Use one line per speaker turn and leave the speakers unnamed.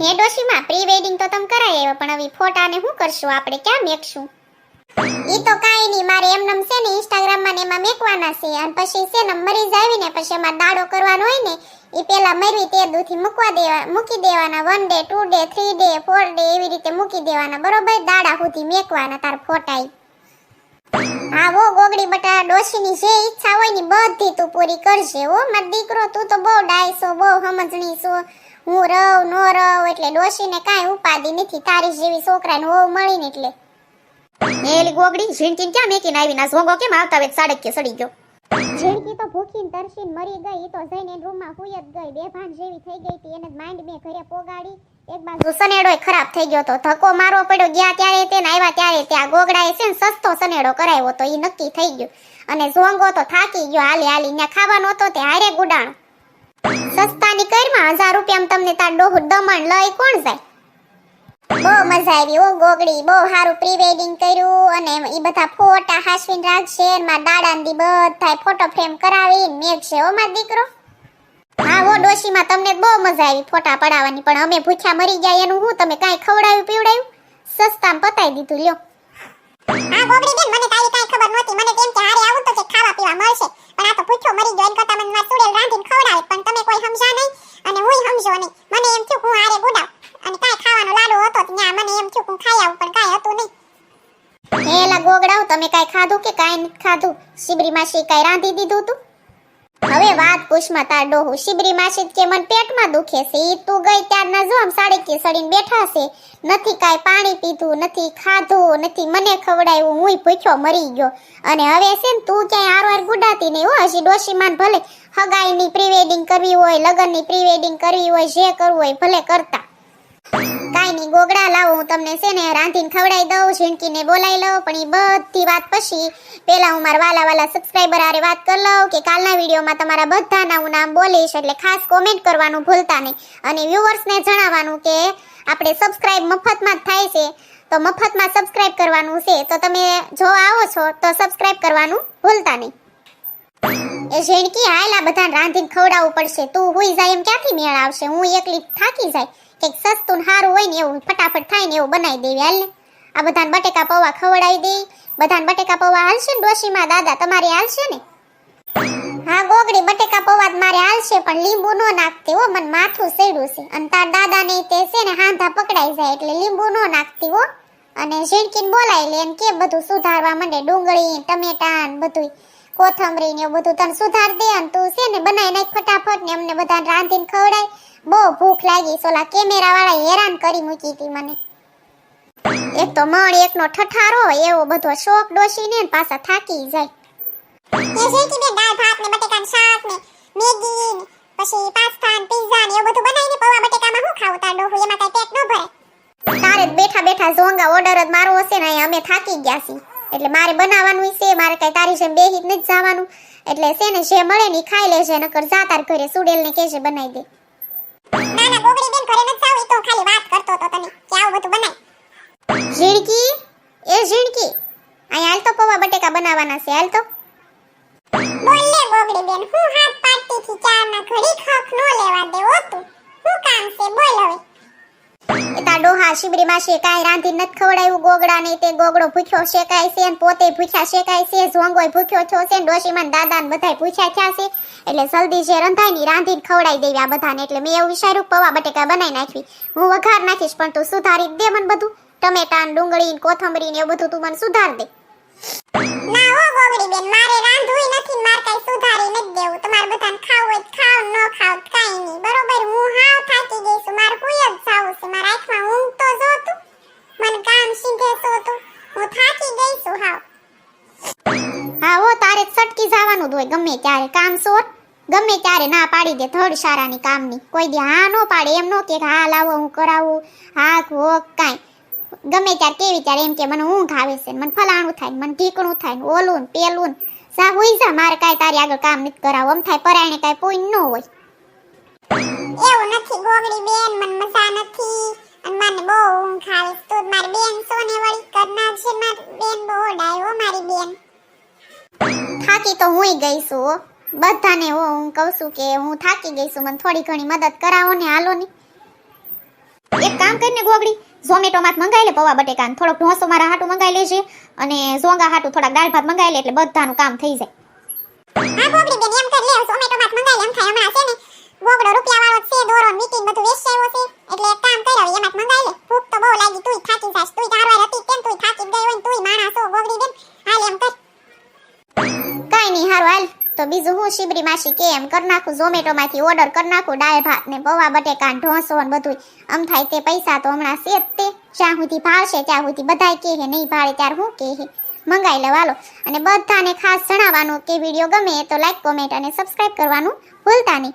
હે pre wedding તો તમે કરાય આવ્યા પણ હવે ફોટાને શું કરશું? આપણે ક્યાં મેકશું? ઈ તો કાઈ નહીં, મારે એમનેમ છે ને ઇન્સ્ટાગ્રામમાં ને એમાં મેકવાના છે. અને પછી છે ને મરી જાય ને પછી એમાં દાડો કરવાનો હોય ને, ઈ પેલા મરવી તે દૂથી મૂકવા દેવા, મૂકી દેવાના. One day two day three day four day એવી રીતે મૂકી દેવાના. બરોબર? દાડા સુધી મેકવાના તાર ફોટા હા વો ગોગડી બટા ડોશીની જે ઈચ્છા હોય ને બધી તું પૂરી કરજે ઓ માર દીકરો, તું તો બહુ ડાયસો, બહુ સમજણી છો હું રવ નો રવ એટલે ડોશીને કાંઈ ઉપાધિ નથી. તારી જેવી છોકરાને હોવ મળીને એટલે.
એલી ગોગડી ઝીણકી ક્યાં મેકીને આવી ના ઝોંગો કેમ આવતા વેત સાડે કે સડી ગયો.
ઝીણકી તો ભૂખીને તરસીને મરી ગઈ તો જઈને રૂમમાં હુઈ ગઈ. બેભાન જેવી થઈ ગઈ હતી, એને માઇન્ડ મેં ઘરે પોગાડી. એક બાજુ સનેડોય ખરાબ થઈ ગયો તો ધક્કો મારવો પડ્યો, ગયા ત્યારે તેને આવ્યા ત્યારે ત્યાં ગોગડાએ છે ને સસ્તો સનેડો કરાવ્યો તો એ નક્કી થઈ ગયું. અને ઝોંગો તો થાકી ગયો, હાલી હાલી ત્યાં ખાવાનો હતો તે હારે ગુડાણો. સસ્તાની કરમાં હજાર રૂપિયામાં તમને તાર ડોહુ દમણ લઈ કોણ જાય? બહુ મજા આવી ઓ ગોગડી, બહુ સારું પ્રી કર્યું અને એ બધા ફોટા હાસવીને રાખશે માં દાડાની બધા ફોટો ફ્રેમ કરાવીને મેકશે ઓ મારો દીકરો. હા ઓ ડોશીમાં તમને બહુ મજા આવી ફોટા પડાવવાની, પણ અમે ભૂખ્યા મરી ગયા એનું હું તમે કાંઈ ખવડાવ્યું પીવડાવ્યું? સસ્તામાં પતાઈ દીધું, લ્યો.
હા ગોગડી બેન, મને તારી કાંઈ ખબર નહોતી. મને તેમ કે હારે આવું તો કે ખાવા પીવા મળશે. પણ આ તો ભૂખ્યો મરી ગયો, એન કરતા મને મારા સુડેલ રાંધીને ખવડાવે સમજા નહીં અને હું સમજો નહીં મને એમ થયું હું હારે ગુડાવ અને કાંઈ ખાવાનો લાડો હતો ત્યાં મને એમ થયું હું ખાઈ આવું, પણ કાંઈ હતું નહીં.
હેલા ગોગડાઓ, તમે કાંઈ ખાધું કે કાંઈ નથી ખાધું? શિબરી માસી કાંઈ રાંધી દીધું તું? હવે વાત પૂછમાં તાર ડોહુ, શિબરી માસી કે મન પેટમાં દુખે છે? ઈ તું ગઈ ત્યારના જો આમ સાડી કે સડીને બેઠા છે. નથી કાંઈ પાણી પીધું, નથી ખાધું, નથી મને ખવડાવ્યું, હુંય ભૂખ્યો મરી ગયો. અને હવે છે ને તું ક્યાંય આરવાર ગુડાતી નહીં હો? હજી ડોશીમાન ભલે હગાઈની પ્રી વેડિંગ કરવી હોય, લગ્નની પ્રી વેડિંગ કરવી હોય, જે કરવું હોય, ભલે કરતા. કાંઈ નહીં ગોગડા લાવો, હું તમને છે ને રાંધીને ખવડાવી દઉં, ઝીણકીને બોલાવી લઉં, પણ એ બધી વાત પછી પહેલા હું મારા વાલા વાલા સબસ્ક્રાઈબર આરે વાત કરી લઉં કે કાલના વિડીયોમાં તમારા બધાના હું નામ બોલીશ, એટલે ખાસ કોમેન્ટ કરવાનું ભૂલતા નહીં. અને વ્યુઅર્સને જણાવવાનું કે આપણે સબસ્ક્રાઇબ મફતમાં જ થાય છે. તો મફતમાં સબસ્ક્રાઇબ કરવાનું છે. તો તમે જો આવો છો, તો સબસ્ક્રાઇબ કરવાનું ભૂલતા નહીં. એ ઝીણકી આ બધાને રાંધીને ખવડાવવું પડશે. તું હુઈ જાય એમ ક્યાંથી મેળ આવશે? હું એકલી થાકી જાય. કંઈક સસ્તું સારું હોય ને એવું, ફટાફટ થાય ને એવું બનાવી દેવી, હાલ આ બધાને બટેકા પૌવા ખવડાવી દઈ બધાને બટેકા પૌવા હાલશે ને ડોશીમાં, દાદા, તમારે હાલશે ને? હા, ગોગડી, બટેકા પૌવા મારે હાલશે, પણ લીંબુ નો નાખતી હો, મને માથું સેડું છે. અને તાર દાદા ને તે છે ને, હાંધા પકડાઈ જાય એટલે લીંબુ નો નાખતી હો. અને ઝીણકીને બોલાવી લે કે બધું સુધારવા માંડે ડુંગળી ટમેટા બધું કોથમરી ને બધું તને સુધાર દે અને તું છે ને બનાવી નાખ ફટાફટ ને અમને બધાને રાંધીને ખવડાય. બહુ ભૂખ લાગી. સોલા કેમેરા વાળા હેરાન કરી મૂકી હતી મને. એક તો મણ એકનો ઠઠારો એવો બધો શોખ ડોશીને ને પાછા થાકી જાય.
એ જેથી બેન દાળ ભાત ને બટેકાનું શાક ને મેગી પછી પાસ્તા ને પિઝા ને એવું બધું બનાવીને પૌવા બટેકામાં હું ખાવું? તાર ડોહું એમાં કાંઈ પેટ ન ભરે
તારે બેઠા બેઠા ઝોંગા ઓર્ડર જ મારો હશે ને અમે થાકી ગયા છીએ. એટલે મારે બનાવવાનું છે મારે કઈ તારી જેમ બેહી જ નથી જવાનું. એટલે છે ને જે મળે ને ખાઈ લેજે નકર જા તાર ઘરે સુડેલ ને કેજે બનાવી દે.
ના ના ગોગડી બેન ઘરે નથી જાવ તો ખાલી વાત કરતો તો તને કે આવું બધું બનાય.
ઝીણકી? એ ઝીણકી? અહીંયા હાલ તો પૌવા બટેકા બનાવવાના છે હાલ તો.
બોલે ગોગડી બેન હું હાથ પાડતી થી ચા ના ઘડી ખખ નો લેવા દેવો તું. હું કામ છે બોલ હવે.
શિબરી માસી કાંઈ રાંધી નથી ખવડાયું ગોગડા ને તે ગોગડો ભૂખ્યો શેકાય છે ને પોતે ભૂખ્યા શેકાય છે, ઝોંગોય ભૂખ્યો છો છે ને દાદા ને બધાય ભૂખ્યા થયા છે. એટલે જલ્દી જે રંધાયની રાંધીને ખવડાવી દેવી આ બધાને. એટલે મેં એવું વિચાર્યું પૌવા બટેકા બનાવી નાખવી. હું વઘાર નાખીશ, પણ તું સુધારી દે મને બધું. ટમેટા ડુંગળી કોથમરી ને એવું બધું તું મને સુધાર દે.
ના હો કામ સીધે હું થાકી ગઈ છું હાવ.
હા હો તારે સટકી જવાનું હોય ગમે ત્યારે કામ સોર. ગમે ત્યારે ના પાડી દે ધડ સારાની કામની. કોઈ દી હા નો પાડે એમ નો કે હા લાવો હું કરાવું. હા હો કાંઈ. ગમે ત્યારે કેવી ત્યારે એમ કે મને ઊંઘ આવે છે મને ફલાણું થાય મને ઢીકણું થાય ઓલું ને પેલું સા હોય જા મારે કાંઈ તારી આગળ કામ નથી કરાવું. આમ થાય પરાયણે કાંઈ ન હોય.
એવું નથી ગોગડી બેન મને મજા નથી. અને મને બહુ ઊંઘ આવે તો મારી બેન સોને વળી કરના છે, મારી બેન બહુ ડાયો મારી બેન.
થાકી તો હુંય ગઈ છું બધાને હો હું કહું છું કે હું થાકી ગઈ છું. મને થોડી ઘણી મદદ કરાવો ને હાલો ને.
કામ કરીને ગોગડી ઝોમેટો માં મંગાવી લે, પૌવા બટેકા થોડોક ઢોસો મારા હાટું મંગાવી લેજે અને ઝોંગા હાટું થોડાક દાળ ભાત મંગાવી લે એટલે બધાનું કામ થઈ જાય.
હા ગોગડી બેન, એમ કરી લે, ઝોમેટો માં મંગાઈ લે, એમ થાય. હમણાં છે ને
હારું, હાલ. તો બીજું હું શિબરી માસી એમ કરી નાખું, ઝોમેટોમાંથી ઓર્ડર કરી નાખું, દાળ, ભાત ને પૌવા, બટેકા ઢોસો ને બધું આમ થાય તે પૈસા તો હમણાં છે જ તે. જ્યાં સુધી ભાવશે ત્યાં સુધી બધાય કહે નહીં ભાડે ત્યારે હું કહે હે મંગાઈ લેવાલો અને બધાને ખાસ જણાવવાનું કે વીડિયો ગમે તો લાઈક કોમેન્ટ અને સબસ્ક્રાઇબ કરવાનું ભૂલતા નહીં.